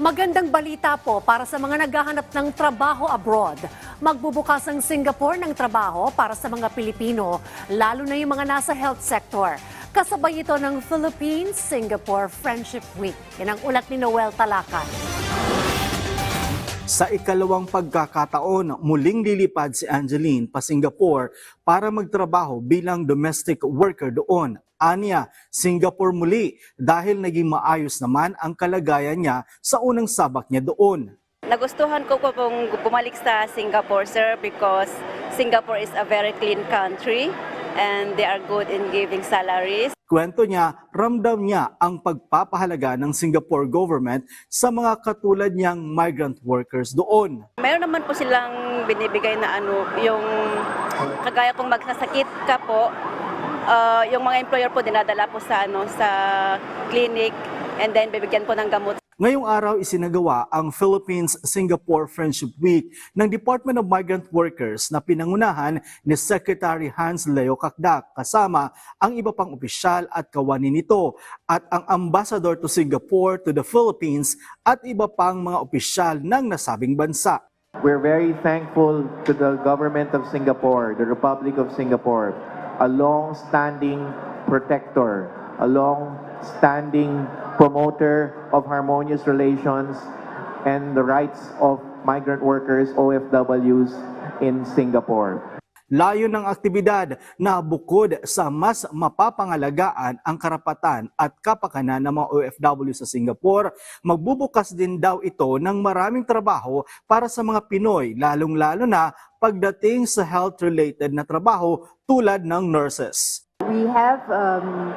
Magandang balita po para sa mga naghahanap ng trabaho abroad. Magbubukas ang Singapore ng trabaho para sa mga Pilipino, lalo na yung mga nasa health sector. Kasabay ito ng Philippines-Singapore Friendship Week. Yan ang ulat ni Noel Talakan. Sa ikalawang pagkakataon, muling lilipad si Angeline pa Singapore para magtrabaho bilang domestic worker doon. Anya, Singapore muli dahil naging maayos naman ang kalagayan niya sa unang sabak niya doon. Nagustuhan ko po pong bumalik sa Singapore, sir, because Singapore is a very clean country and they are good in giving salaries. Kwento niya, ramdam niya ang pagpapahalaga ng Singapore government sa mga katulad niyang migrant workers doon. Mayroon naman po silang binibigay na ano, yung kagaya kung magsasakit ka po, ah, yung mga employer po dinadala po sa ano sa clinic and then bibigyan po ng gamot Ngayong araw isinagawa ang Philippines-Singapore Friendship Week ng Department of Migrant Workers na pinangunahan ni Secretary Hans Leo Kakdak kasama ang iba pang opisyal at kawani nito at ang ambassador to Singapore to the Philippines at iba pang mga opisyal ng nasabing bansa. We're very thankful to the government of Singapore, the Republic of Singapore, a long-standing protector, a long-standing promoter of harmonious relations and the rights of migrant workers, OFWs, in Singapore. Layo ng aktibidad na bukod sa mas mapapangalagaan ang karapatan at kapakanan ng mga OFW sa Singapore, magbubukas din daw ito ng maraming trabaho para sa mga Pinoy, lalong-lalo na pagdating sa health-related na trabaho tulad ng nurses. We have um,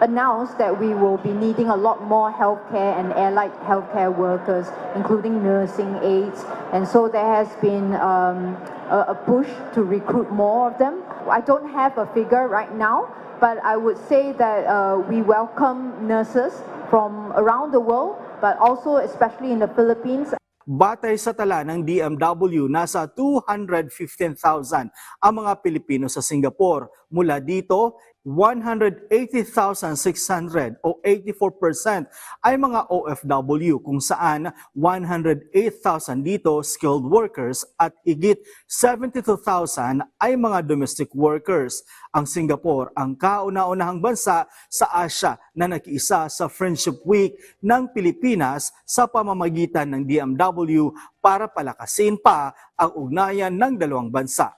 announced that we will be needing a lot more healthcare and allied healthcare workers, including nursing aides. And so there has been um, a, a push to recruit more of them. I don't have a figure right now, but I would say that uh, we welcome nurses from around the world, but also especially in the Philippines Batay sa tala ng DMW, nasa 215,000 ang mga Pilipino sa Singapore. Mula dito, 180,600 o 84% ay mga OFW kung saan 108,000 dito skilled workers at igit 72,000 ay mga domestic workers. Ang Singapore ang kauna-unahang bansa sa Asia na nakiisa sa Friendship Week ng Pilipinas sa pamamagitan ng DMW para palakasin pa ang ugnayan ng dalawang bansa.